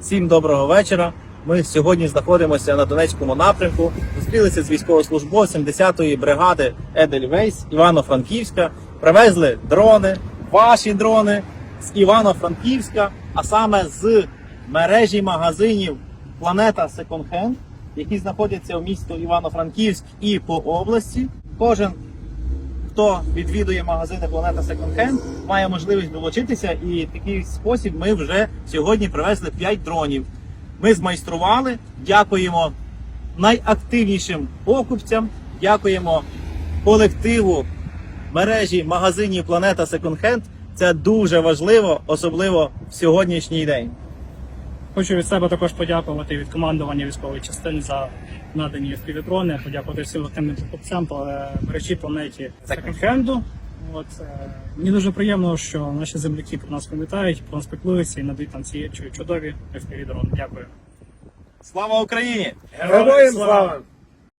Всім доброго вечора. Ми сьогодні знаходимося на Донецькому напрямку. Зустрілися з військовослужбовцем 10-ї бригади Едельвейс Івано-Франківська. Привезли дрони, ваші дрони з Івано-Франківська, а саме з мережі магазинів Планета Hand, які знаходяться в місті Івано-Франківськ і по області. Кожен хто відвідує магазини Планета Second Hand, має можливість долучитися, і в такий спосіб ми вже сьогодні привезли 5 дронів. Ми змайстрували. Дякуємо найактивнішим покупцям, дякуємо колективу мережі магазинів Планета Second Hand. Це дуже важливо, особливо в сьогоднішній день. Хочу від себе також подякувати від командування військової частини за надані впівдрони, подякувати всім тим покупцям по е, мережі планеті секонд-хенду. От е, мені дуже приємно, що наші земляки про нас пам'ятають, про нас піклуються і надають нам ці чудові впівдрони. Дякую. Слава Україні! Героям слава!